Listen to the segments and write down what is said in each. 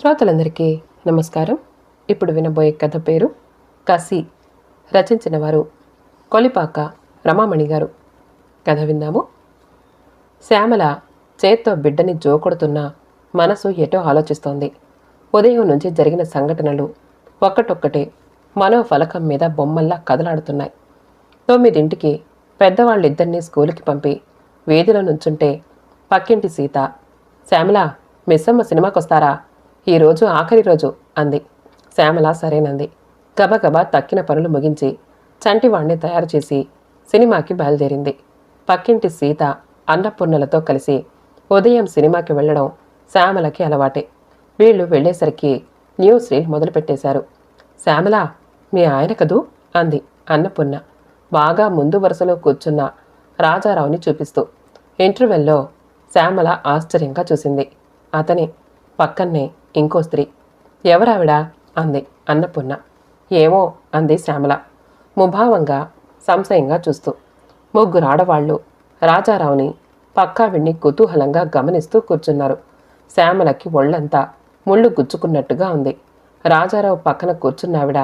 శ్రోతలందరికీ నమస్కారం. ఇప్పుడు వినబోయే కథ పేరు కసి రచించిన వారు కొలిపాక రమామణి గారు. కథ విందాము. శ్యామల చేత్తో బిడ్డని జోకొడుతున్న మనసు ఎటో ఆలోచిస్తోంది. ఉదయం నుంచి జరిగిన సంఘటనలు ఒక్కటొక్కటే మనోఫలకం మీద బొమ్మల్లా కదలాడుతున్నాయి. తొమ్మిదింటికి పెద్దవాళ్ళిద్దరినీ స్కూలుకి పంపి వీధిలో నుంచుంటే పక్కింటి సీత శ్యామల మిస్సమ్మ సినిమాకొస్తారా? ఈరోజు ఆఖరి రోజు అంది. శ్యామల సరేనంది. గబగబా తక్కిన పనులు ముగించి చంటివాణ్ణి తయారు చేసి సినిమాకి బయలుదేరింది. పక్కింటి సీత అన్నపూర్ణలతో కలిసి ఉదయం సినిమాకి వెళ్ళడం శ్యామలకి అలవాటే. వీళ్ళు వెళ్ళేసరికి న్యూస్ రీల్ మొదలుపెట్టేశారు. శ్యామల మీ ఆయన కదూ? అంది అన్నపూర్ణ. బాగా ముందు వరుసలో కూర్చున్న రాజారావుని చూపిస్తూ. ఇంటర్వెల్లో శ్యామల ఆశ్చర్యంగా చూసింది. అతని పక్కన్నే ఇంకో స్త్రీ. ఎవరావిడ? అంది అన్నపూర్ణ ఏమో? అంది శ్యామల. ముభావంగా సంశయంగా చూస్తూ. ముగ్గురు ఆడవాళ్ళు రాజారావుని పక్కావిణ్ణి కుతూహలంగా గమనిస్తూ కూర్చున్నారు. శ్యామలకి ఒళ్ళంతా ముళ్ళు గుచ్చుకున్నట్టుగా ఉంది. రాజారావు పక్కన కూర్చున్నావిడ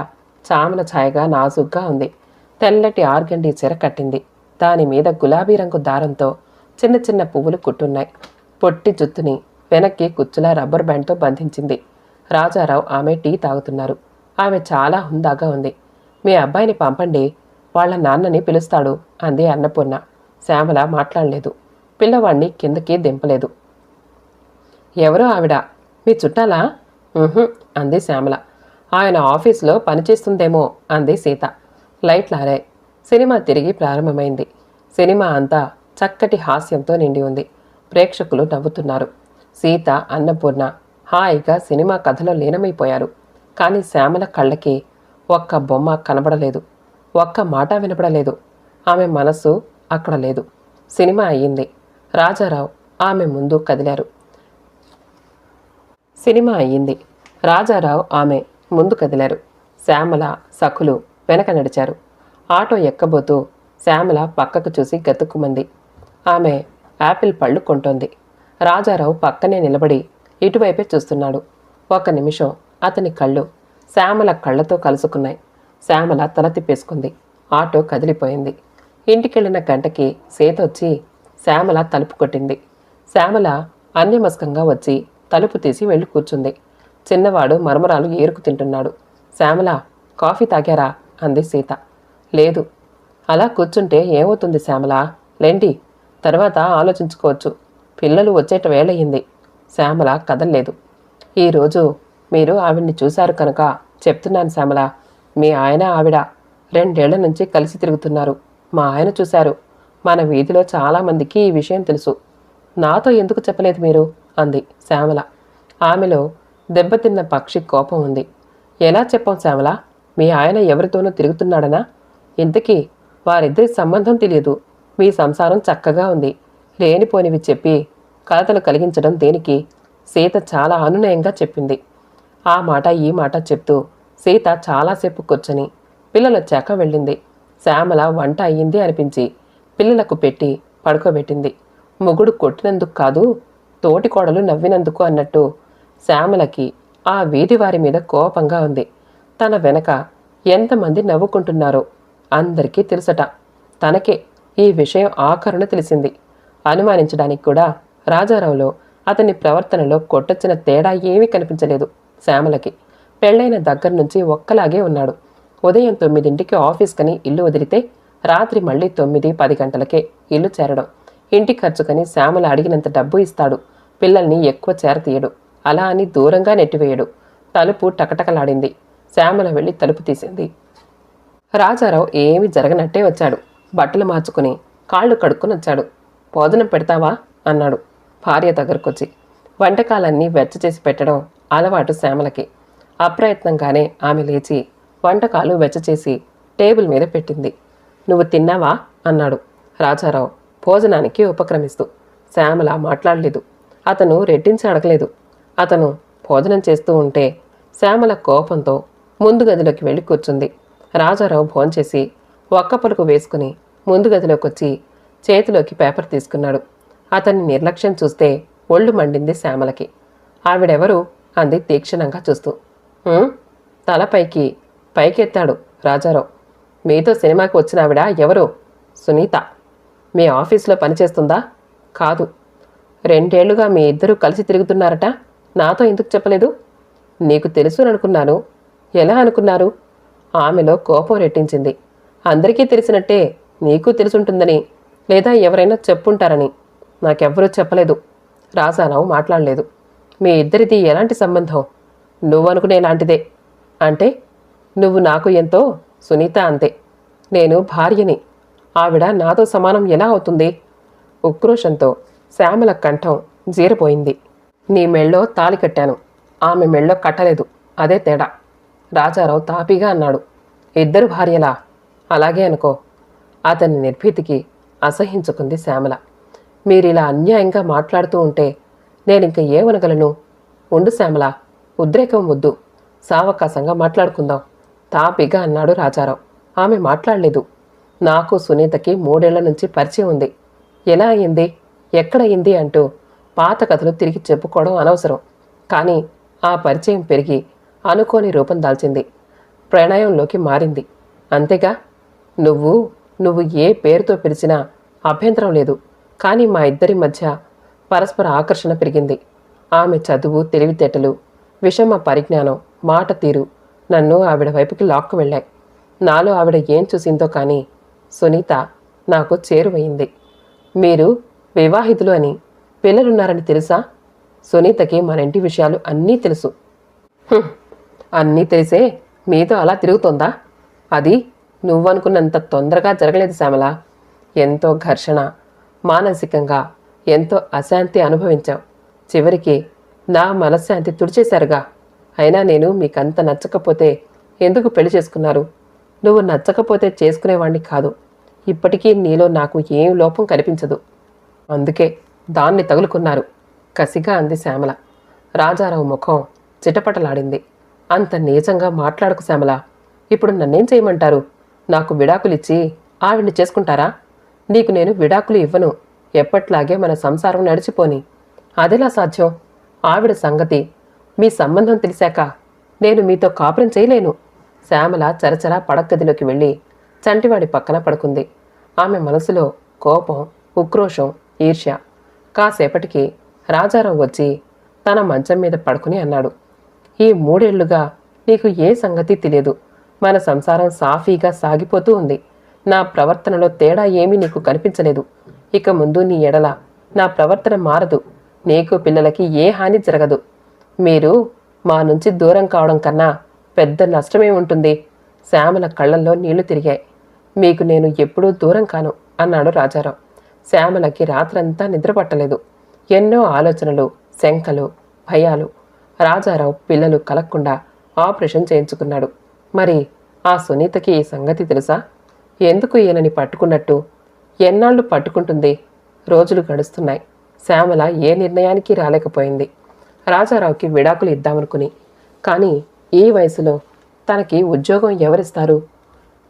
చామల ఛాయగా నాజుగ్గా ఉంది. తెల్లటి ఆర్గండి చీర కట్టింది. దాని మీద గులాబీ రంగు దారంతో చిన్న చిన్న పువ్వులు కుట్టున్నాయి. పొట్టి జుత్తుని వెనక్కి కుచ్చులా రబ్బర్ బ్యాండ్తో బంధించింది. రాజారావు ఆమె టీ తాగుతున్నారు. ఆమె చాలా హుందాగా ఉంది. మీ అబ్బాయిని పంపండి. వాళ్ళ నాన్నని పిలుస్తాడు అంది అన్నపూర్ణ. శ్యామల మాట్లాడలేదు. పిల్లవాణ్ణి కిందకి దింపలేదు. ఎవరో ఆవిడ? మీ చుట్టాలా? అంది శ్యామల. ఆయన ఆఫీస్లో పనిచేస్తుందేమో అంది సీత. లైట్లారాయి సినిమా తిరిగి ప్రారంభమైంది. సినిమా అంతా చక్కటి హాస్యంతో నిండి ఉంది. ప్రేక్షకులు నవ్వుతున్నారు. సీత అన్నపూర్ణ హాయిగా సినిమా కథలో లీనమైపోయారు. కానీ శ్యామల కళ్ళకి ఒక్క బొమ్మ కనబడలేదు. ఒక్క మాట వినపడలేదు ఆమె మనసు అక్కడ లేదు. సినిమా అయ్యింది. రాజారావు ఆమె ముందు కదిలారు. సినిమా అయ్యింది. రాజారావు ఆమె ముందు కదిలారు. శ్యామల సఖులు వెనక నడిచారు. ఆటో ఎక్కబోతూ శ్యామల పక్కకు చూసి గతుక్కుమంది. ఆమె యాపిల్ పళ్ళు కొంటోంది. రాజారావు పక్కనే నిలబడి ఇటువైపే చూస్తున్నాడు. ఒక నిమిషం అతని కళ్ళు శ్యామల కళ్ళతో కలుసుకున్నాయి. శ్యామల తల తిప్పేసుకుంది. ఆటో కదిలిపోయింది. ఇంటికెళ్ళిన గంటకి సేతొచ్చి శ్యామల తలుపు కొట్టింది. శ్యామల అన్యమస్కంగా వచ్చి తలుపు తీసి వెళ్ళి కూర్చుంది. చిన్నవాడు మరమరాలు ఏరుకు తింటున్నాడు. శ్యామల కాఫీ తాగారా? అంది సీత. లేదు. అలా కూర్చుంటే ఏమవుతుంది శ్యామల? లేండి తర్వాత ఆలోచించుకోవచ్చు. పిల్లలు వచ్చేట వేళయింది. శ్యామల కదల్లేదు. ఈరోజు మీరు ఆవిడ్ని చూశారు కనుక చెప్తున్నాను శ్యామల. మీ ఆయన ఆవిడ రెండేళ్ళ నుంచి కలిసి తిరుగుతున్నారు. మా ఆయన చూశారు. మన వీధిలో చాలామందికి ఈ విషయం తెలుసు. నాతో ఎందుకు చెప్పలేదు మీరు? అంది శ్యామల. ఆమెలో దెబ్బతిన్న పక్షి కోపం ఉంది. ఎలా చెప్పాం శ్యామల? మీ ఆయన ఎవరితోనూ తిరుగుతున్నాడనా? ఇంతకీ వారిద్దరి సంబంధం తెలియదు. మీ సంసారం చక్కగా ఉంది. లేనిపోనివి చెప్పి కలతలు కలిగించడం దేనికి? సీత చాలా అనునయంగా చెప్పింది. ఆ మాట ఈ మాట చెప్తూ సీత చాలాసేపు కూర్చొని పిల్లలొచ్చాక వెళ్ళింది. శ్యామల వంట అయ్యింది అనిపించి పిల్లలకు పెట్టి పడుకోబెట్టింది. మొగుడు కొట్టినందుకు కాదు తోటి కోడలు నవ్వినందుకు అన్నట్టు శ్యామలకి ఆ వీధి వారి మీద కోపంగా ఉంది. తన వెనక ఎంతమంది నవ్వుకుంటున్నారో అందరికీ తెలుసట. తనకే ఈ విషయం ఆఖరున తెలిసింది. అనుమానించడానికి కూడా రాజారావులో అతని ప్రవర్తనలో కొట్టొచ్చిన తేడా ఏమీ కనిపించలేదు శ్యామలకి. పెళ్ళైన దగ్గర నుంచి ఒక్కలాగే ఉన్నాడు. ఉదయం తొమ్మిదింటికి ఆఫీస్కని ఇల్లు వదిలితే రాత్రి మళ్ళీ తొమ్మిది పది గంటలకే ఇల్లు చేరడం. ఇంటి ఖర్చుకని శ్యామల అడిగినంత డబ్బు ఇస్తాడు. పిల్లల్ని ఎక్కువ చేరతీయడు. అలా అని దూరంగా నెట్టివేయడు. తలుపు టకటకలాడింది. శ్యామల వెళ్ళి తలుపు తీసింది. రాజారావు ఏమీ జరగనట్టే వచ్చాడు. బట్టలు మార్చుకుని కాళ్ళు కడుక్కుని వచ్చాడు భోజనం పెడతావా? అన్నాడు. భార్య దగ్గరకొచ్చి. వంటకాలన్నీ వెచ్చ చేసి పెట్టడం అలవాటు శ్యామలకి. అప్రయత్నంగానే ఆమె లేచి వంటకాలు వెచ్చ చేసి టేబుల్ మీద పెట్టింది. నువ్వు తిన్నావా? అన్నాడు. రాజారావు భోజనానికి ఉపక్రమిస్తూ. శ్యామల మాట్లాడలేదు. అతను రెట్టించి అడగలేదు. అతను భోజనం చేస్తూ ఉంటే శ్యామల కోపంతో ముందు గదిలోకి వెళ్ళి కూర్చుంది. రాజారావు భోంచేసి ఒక్క పలుకు వేసుకుని ముందు గదిలోకి వచ్చి చేతిలోకి పేపర్ తీసుకున్నాడు. అతని నిర్లక్ష్యం చూస్తే ఒళ్ళు మండింది శ్యామలకి. ఆవిడెవరు? అంది తీక్షణంగా చూస్తూ. తలపైకి తల పైకి పైకెత్తాడు రాజారావు. మీతో సినిమాకి వచ్చిన ఆవిడ ఎవరు? సునీత. మీ ఆఫీస్లో పనిచేస్తుందా? కాదు. రెండేళ్ళుగా మీ ఇద్దరూ కలిసి తిరుగుతున్నారట. నాతో ఎందుకు చెప్పలేదు? నీకు తెలుసు అని అనుకున్నాను. ఎలా అనుకున్నారు? ఆమెలో కోపం రెట్టించింది. అందరికీ తెలిసినట్టే నీకు తెలుసుంటుందని లేదా ఎవరైనా చెప్పుంటారని. నాకెవ్వరూ చెప్పలేదు. రాజారావు మాట్లాడలేదు. మీ ఇద్దరిది ఎలాంటి సంబంధం? నువ్వు అనుకునేలాంటిదే అంటే నువ్వు నాకు ఎంతో సునీత అంతే. నేను భార్యని. ఆవిడ నాతో సమానం ఎలా అవుతుంది? ఉక్రోషంతో శ్యామల కంఠం జీరపోయింది. నీ మెళ్ళో తాలి కట్టాను. ఆమె మెళ్ళో కట్టలేదు. అదే తేడా. రాజారావు తాపీగా అన్నాడు. ఇద్దరు భార్యలా? అలాగే అనుకో. అతని నిర్భీతికి అసహించుకుంది శ్యామల. మీరిలా అన్యాయంగా మాట్లాడుతూ ఉంటే నేనింక ఏమనగలను? ఉండు శ్యామల ఉద్రేకం వద్దు. సావకాశంగా మాట్లాడుకుందాం. తాపిగా అన్నాడు రాజారావు. ఆమె మాట్లాడలేదు. నాకు సునీతకి మూడేళ్ళ నుంచి పరిచయం ఉంది. ఎలా అయింది? ఎక్కడయింది అంటూ పాత కథలు తిరిగి చెప్పుకోవడం అనవసరం. కానీ ఆ పరిచయం పెరిగి అనుకోని రూపం దాల్చింది. ప్రణయంలోకి మారింది. అంతేగా? నువ్వు నువ్వు ఏ పేరుతో పిలిచినా అభ్యంతరం లేదు. కానీ మా ఇద్దరి మధ్య పరస్పర ఆకర్షణ పెరిగింది. ఆమె చదువు తెలివితేటలు విషమ పరిజ్ఞానం మాట తీరు నన్ను ఆవిడ వైపుకి లాక్కు వెళ్ళాయి. నాలో ఆవిడ ఏం చూసిందో కానీ సునీత నాకు చేరువయింది. మీరు వివాహితులు అని పిల్లలున్నారని తెలుసా? సునీతకి మన ఇంటి విషయాలు అన్నీ తెలుసు. అన్నీ తెలిసే మీతో అలా తిరుగుతోందా? అది నువ్వనుకున్నంత తొందరగా జరగలేదు శ్యామల. ఎంతో ఘర్షణ మానసికంగా ఎంతో అశాంతి అనుభవించాం చివరికి నా మనశ్శాంతి తుడిచేశారుగా. అయినా నేను మీకంత నచ్చకపోతే ఎందుకు పెళ్ళి చేసుకున్నారు? నువ్వు నచ్చకపోతే చేసుకునేవాణ్ణి కాదు. ఇప్పటికీ నీలో నాకు ఏం లోపం కనిపించదు. అందుకే దాన్ని తగులుకున్నారు. కసిగా అంది శ్యామల. రాజారావు ముఖం చిటపటలాడింది. అంత నీచంగా మాట్లాడకు శ్యామల. ఇప్పుడు నన్నేం చేయమంటారు? నాకు విడాకులిచ్చి ఆవిడ్ని చేసుకుంటారా? నీకు నేను విడాకులు ఇవ్వను. ఎప్పట్లాగే మన సంసారం నడిచిపోని. అదెలా సాధ్యం? ఆవిడ సంగతి మీ సంబంధం తెలిసాక నేను మీతో కాపురం చేయలేను. శ్యామల చరచర పడగదిలోకి వెళ్ళి చంటివాడి పక్కన పడుకుంది. ఆమె మనసులో కోపం ఉక్రోషం ఈర్ష్య. కాసేపటికి రాజారావు వచ్చి తన మంచం మీద పడుకుని అన్నాడు. ఈ మూడేళ్ళుగా నీకు ఏ సంగతి తెలియదు. మన సంసారం సాఫీగా సాగిపోతూ ఉంది. నా ప్రవర్తనలో తేడా ఏమీ నీకు కనిపించలేదు. ఇక ముందు నీ ఎడల నా ప్రవర్తన మారదు. నీకు పిల్లలకి ఏ హాని జరగదు. మీరు మా నుంచి దూరం కావడం కన్నా పెద్ద నష్టమే ఉంటుంది. శ్యామల కళ్ళల్లో నీళ్ళు తిరిగాయి. మీకు నేను ఎప్పుడూ దూరం కాను అన్నాడు రాజారావు. శ్యామలకి రాత్రంతా నిద్ర పట్టలేదు ఎన్నో ఆలోచనలు శంకలు భయాలు. రాజారావు పిల్లలు కలగకుండా ఆపరేషన్ చేయించుకున్నాడు. మరి ఆ సునీతకి ఈ సంగతి తెలుసా? ఎందుకు ఈయనని పట్టుకున్నట్టు? ఎన్నాళ్ళు పట్టుకుంటుంది? రోజులు గడుస్తున్నాయి. శ్యామల ఏ నిర్ణయానికి రాలేకపోయింది. రాజారావుకి విడాకులు ఇద్దామనుకుని. కానీ ఈ వయసులో తనకి ఉద్యోగం ఎవరిస్తారు?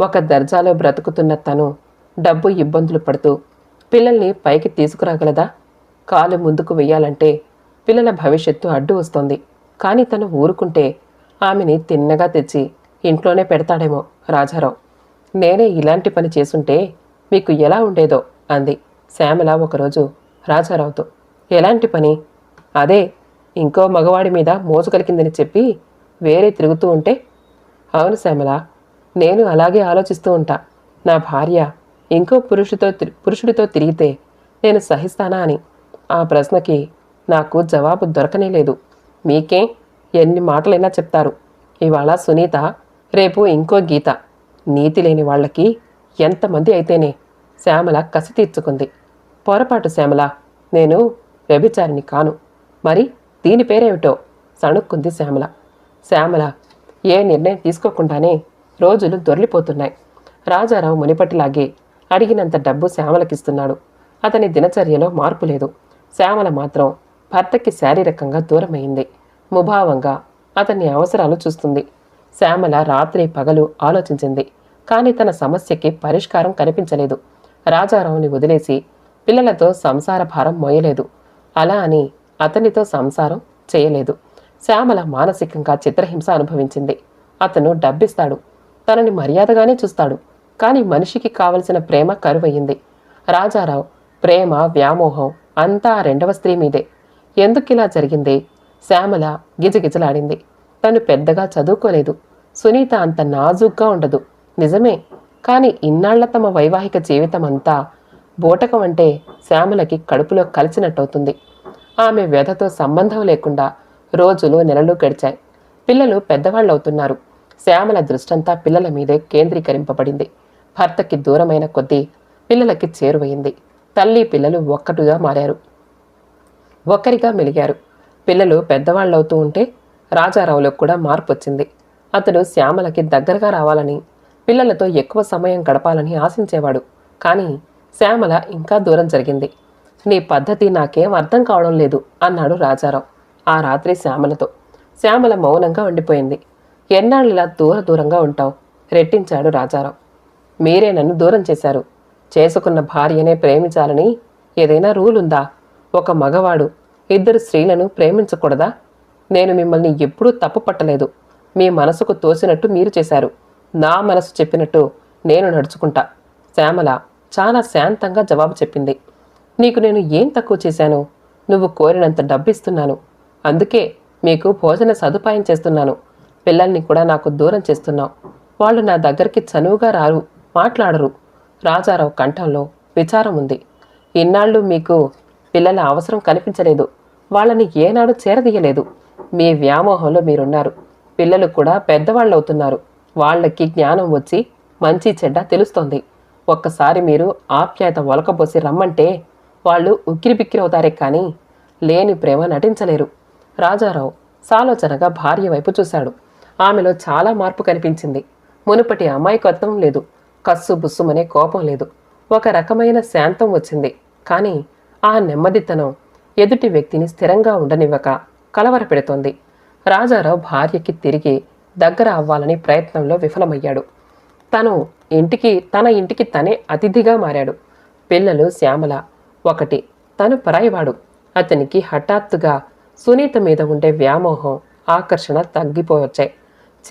ఒక దర్జాలో బ్రతుకుతున్న తను డబ్బు ఇబ్బందులు పడుతూ పిల్లల్ని పైకి తీసుకురాగలదా? కాలు ముందుకు వెయ్యాలంటే పిల్లల భవిష్యత్తు అడ్డు వస్తోంది. కానీ తను ఊరుకుంటే ఆమెని తిన్నగా తెచ్చి ఇంట్లోనే పెడతాడేమో రాజారావు. నేనే ఇలాంటి పని చేసుంటే మీకు ఎలా ఉండేదో అంది శ్యామల ఒకరోజు రాజారావుతో. ఎలాంటి పని? అదే ఇంకో మగవాడి మీద మోజు కలిగిందని చెప్పి వేరే తిరుగుతూ ఉంటే? అవును శ్యామల నేను అలాగే ఆలోచిస్తూ ఉంటా. నా భార్య ఇంకో పురుషుతో పురుషుడితో తిరిగితే నేను సహిస్తానా అని. ఆ ప్రశ్నకి నాకు జవాబు దొరకనే లేదు. మీకే ఎన్ని మాటలైనా చెప్తారు. ఇవాళ సునీత రేపు ఇంకో గీత. నీతి లేని వాళ్ళకి ఎంతమంది అయితేనే శ్యామల కసి తీర్చుకుంది. పొరపాటు శ్యామల నేను వ్యభిచారిని కాను. మరి దీని పేరేమిటో సణుక్కుంది శ్యామల. శ్యామల ఏ నిర్ణయం తీసుకోకుండానే రోజులు దొర్లిపోతున్నాయి రాజారావు మునిపటిలాగే అడిగినంత డబ్బు శ్యామలకిస్తున్నాడు. అతని దినచర్యలో మార్పు లేదు. శ్యామల మాత్రం భర్తకి శారీరకంగా దూరమైంది. ముభావంగా అతని అవసరాలు చూస్తుంది. శ్యామల రాత్రి పగలు ఆలోచించింది. కానీ తన సమస్యకి పరిష్కారం కనిపించలేదు. రాజారావుని వదిలేసి పిల్లలతో సంసార భారం మోయలేదు. అలా అని అతనితో సంసారం చేయలేదు. శ్యామల మానసికంగా చిత్రహింస అనుభవించింది. అతను డబ్బిస్తాడు. తనని మర్యాదగానే చూస్తాడు. కానీ మనిషికి కావలసిన ప్రేమ కరువయ్యింది. రాజారావు ప్రేమ వ్యామోహం అంతా రెండవ స్త్రీ మీదే. ఎందుకిలా జరిగింది? శ్యామల గిజగిజలాడింది. తను పెద్దగా చదువుకోలేదు. సునీత అంత నాజుగ్గా ఉండదు. నిజమే. కానీ ఇన్నాళ్ళ తమ వైవాహిక జీవితం అంతా బోటకం అంటే శ్యామలకి కడుపులో కలిసినట్టవుతుంది. ఆమె వ్యధతో సంబంధం లేకుండా రోజులు నెలలు గడిచాయి. పిల్లలు పెద్దవాళ్ళవుతున్నారు. శ్యామల దృష్టంతా పిల్లల మీదే కేంద్రీకరింపబడింది. భర్తకి దూరమైన కొద్దీ పిల్లలకి చేరువయింది. తల్లి పిల్లలు ఒక్కటుగా మారారు. ఒక్కరిగా మెలిగారు. పిల్లలు పెద్దవాళ్ళవుతూ ఉంటే రాజారావులో కూడా మార్పు వచ్చింది అతడు శ్యామలకి దగ్గరగా రావాలని పిల్లలతో ఎక్కువ సమయం గడపాలని ఆశించేవాడు. కానీ శ్యామల ఇంకా దూరం జరిగింది. నీ పద్ధతి నాకేం అర్థం కావడం లేదు అన్నాడు రాజారావు ఆ రాత్రి శ్యామలతో. శ్యామల మౌనంగా ఉండిపోయింది. ఎన్నాళ్ళలా దూర దూరంగా ఉంటావు? రెట్టించాడు రాజారావు. మీరే నన్ను దూరం చేశారు. చేసుకున్న భార్యనే ప్రేమించాలని ఏదైనా రూల్ ఉందా ఒక మగవాడు ఇద్దరు స్త్రీలను ప్రేమించకూడదా? నేను మిమ్మల్ని ఎప్పుడూ తప్పు పట్టలేదు. మీ మనసుకు తోచినట్టు మీరు చేశారు. నా మనసు చెప్పినట్టు నేను నడుచుకుంటా. శ్యామల చాలా శాంతంగా జవాబు చెప్పింది. నీకు నేను ఏం తక్కువ చేశాను? నువ్వు కోరినంత డబ్బిస్తున్నాను. అందుకే మీకు భోజన సదుపాయం చేస్తున్నాను. పిల్లల్ని కూడా నాకు దూరం చేస్తున్నావు. వాళ్ళు నా దగ్గరికి చనువుగా రారు మాట్లాడరు. రాజారావు కంఠంలో విచారం ఉంది. ఇన్నాళ్ళు మీకు పిల్లల అవసరం కనిపించలేదు. వాళ్ళని ఏనాడు చేరదీయలేదు. మీ వ్యామోహంలో మీరున్నారు. పిల్లలు కూడా పెద్దవాళ్ళు అవుతున్నారు వాళ్ళకి జ్ఞానం వచ్చి మంచి చెడ్డ తెలుస్తోంది. ఒక్కసారి మీరు ఆప్యాయత ఒలకబోసి రమ్మంటే వాళ్ళు ఉక్కిరిబిక్కిరి అవుతారే కానీ లేని ప్రేమ నటించలేరు. రాజారావు సాలోచనగా భార్య వైపు చూశాడు. ఆమెలో చాలా మార్పు కనిపించింది. మునుపటి అమాయకత్వం లేదు. కస్సు బుస్సుమనే కోపం లేదు. ఒక రకమైన శాంతం వచ్చింది. కానీ ఆ నెమ్మదితనం ఎదుటి వ్యక్తిని స్థిరంగా ఉండనివ్వక కలవరపెడుతోంది. రాజారావు భార్యకి తిరిగి దగ్గర అవ్వాలని ప్రయత్నంలో విఫలమయ్యాడు. తను ఇంటికి తన ఇంటికి తనే అతిథిగా మారాడు. పిల్లలు శ్యామల ఒకటి తను పరాయివాడు. అతనికి హఠాత్తుగా సునీత మీద ఉండే వ్యామోహం ఆకర్షణ తగ్గిపోవచ్చాయి.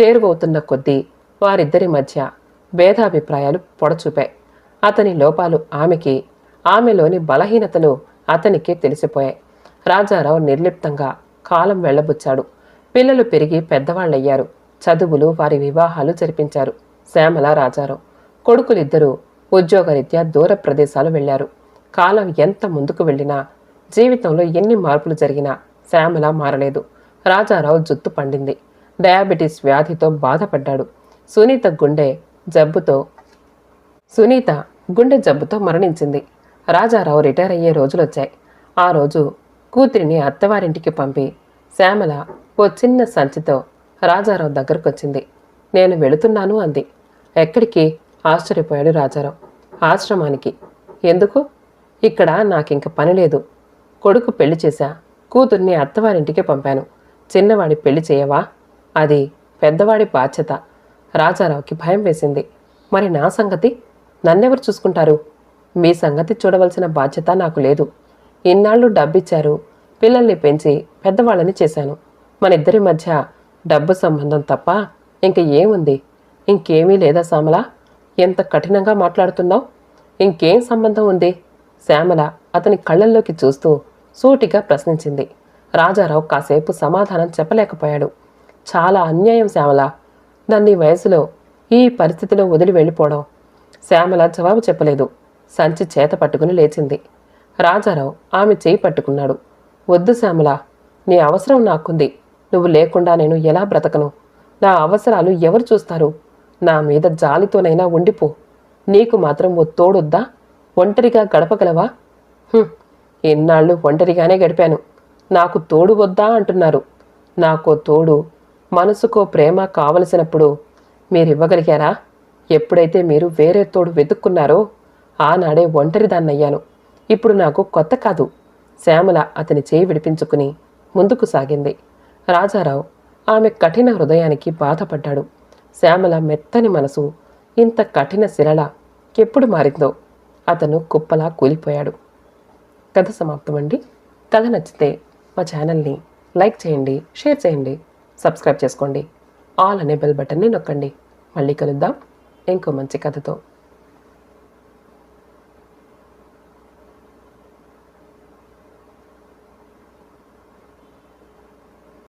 చేరువవుతున్న కొద్దీ వారిద్దరి మధ్య భేదాభిప్రాయాలు పొడచూపాయి. అతని లోపాలు ఆమెకి ఆమెలోని బలహీనతలు అతనికి తెలిసిపోయాయి. రాజారావు నిర్లిప్తంగా కాలం వెళ్ళబుచ్చాడు. పిల్లలు పెరిగి పెద్దవాళ్ళయ్యారు. చదువులు వారి వివాహాలు జరిపించారు. శ్యామల రాజారావు కొడుకులిద్దరూ ఉద్యోగరీత్యా దూర ప్రదేశాలు వెళ్ళారు కాలం ఎంత ముందుకు వెళ్ళినా జీవితంలో ఎన్ని మార్పులు జరిగినా శ్యామల మారలేదు. రాజారావు జుత్తు పండింది. డయాబెటీస్ వ్యాధితో బాధపడ్డాడు. సునీత గుండె జబ్బుతో సునీత గుండె జబ్బుతో మరణించింది. రాజారావు రిటైర్ అయ్యే రోజులొచ్చాయి. ఆ రోజు కూతురిని అత్తవారింటికి పంపి శ్యామల ఓ చిన్న సంచితో రాజారావు దగ్గరకొచ్చింది. నేను వెళుతున్నాను అంది. ఎక్కడికి? ఆశ్చర్యపోయాడు రాజారావు. ఆశ్రమానికి. ఎందుకు? ఇక్కడ నాకింక పని లేదు. కొడుకు పెళ్ళి చేశా. కూతుర్ని అత్తవారింటికి పంపాను. చిన్నవాడి పెళ్ళి చేయవా? అది పెద్దవాడి బాధ్యత. రాజారావుకి భయం వేసింది. మరి నా సంగతి? నన్నెవరు చూసుకుంటారు? మీ సంగతి చూడవలసిన బాధ్యత నాకు లేదు. ఇన్నాళ్ళు డబ్బిచ్చారు? పిల్లల్ని పెంచి పెద్దవాళ్ళని చేశాను. మన ఇద్దరి మధ్య డబ్బు సంబంధం తప్ప ఇంక ఏముంది? ఇంకేమీ లేదా శ్యామల? ఎంత కఠినంగా మాట్లాడుతున్నావు? ఇంకేం సంబంధం ఉంది? శ్యామల అతని కళ్ళల్లోకి చూస్తూ సూటిగా ప్రశ్నించింది. రాజారావు కాసేపు సమాధానం చెప్పలేకపోయాడు. చాలా అన్యాయం శ్యామల. నన్ను ఈ వయసులో ఈ పరిస్థితిలో వదిలి వెళ్ళిపోవడం. శ్యామల జవాబు చెప్పలేదు. సంచి చేత పట్టుకుని లేచింది. రాజారావు ఆమె చేయి పట్టుకున్నాడు. వద్దు శ్యామల నీ అవసరం నాకుంది. నువ్వు లేకుండా నేను ఎలా బ్రతకను? నా అవసరాలు ఎవరు చూస్తారు? నా మీద జాలితోనైనా ఉండిపో. నీకు మాత్రం ఓ తోడొద్దా? ఒంటరిగా గడపగలవా? ఎన్నాళ్ళు ఒంటరిగానే గడిపాను. నాకు తోడు వద్దా? అంటున్నారు. నాకో తోడు మనసుకో ప్రేమ కావలసినప్పుడు మీరివ్వగలిగారా? ఎప్పుడైతే మీరు వేరే తోడు వెతుక్కున్నారో ఆనాడే ఒంటరిదాన్నయ్యాను. ఇప్పుడు నాకు కొత్త కాదు. శ్యామల అతని చేయి విడిపించుకుని ముందుకు సాగింది. రాజారావు ఆమె కఠిన హృదయానికి బాధపడ్డాడు. శ్యామల మెత్తని మనసు ఇంత కఠిన శిలల ఎప్పుడు మారిందో అతను కుప్పలా కూలిపోయాడు. కథ సమాప్తమండి. కథ నచ్చితే మా ఛానల్ని లైక్ చేయండి షేర్ చేయండి సబ్స్క్రైబ్ చేసుకోండి. ఆల్ అనే బెల్ బటన్ని నొక్కండి. మళ్ళీ కలుద్దాం. ఇంకో మంచి కథతో.